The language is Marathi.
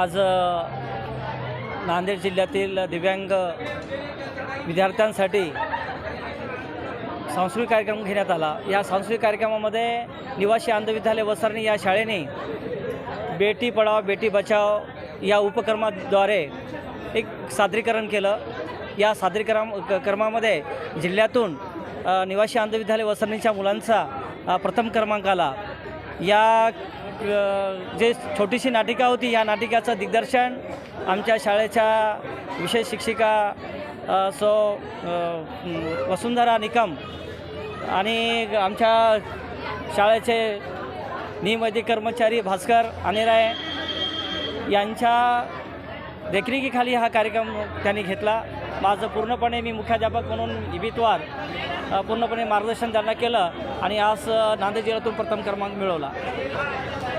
आज नांदेड जिल्ह्यातील दिव्यांग विद्यार्थ्यांसाठी सांस्कृतिक कार्यक्रम घेण्यात आला. या सांस्कृतिक कार्यक्रमामध्ये निवासी अंधविद्यालय वसरणी या शाळेने बेटी पढाव बेटी बचाव या उपक्रमाद्वारे एक सादरीकरण केलं. या सादरीकरण क- क्रमामध्ये जिल्ह्यातून निवासी अंधविद्यालय वसरणीच्या मुलांचा प्रथम क्रमांक आला. या जे छोटीशी नाटिका होती या नाटिकाचं दिग्दर्शन आमच्या शाळेच्या विशेष शिक्षिका सो वसुंधरा निकम आणि आमच्या शाळेचे निमवैदिक कर्मचारी भास्कर अनिराय यांच्या देखरेखीखाली हा कार्यक्रम त्यांनी घेतला. माझं पूर्णपणे मी मुख्याध्यापक म्हणून इबितवार पूर्णपणे मार्गदर्शन त्यांना केलं आणि आज नांदेड जिल्ह्यातून प्रथम क्रमांक मिळवला.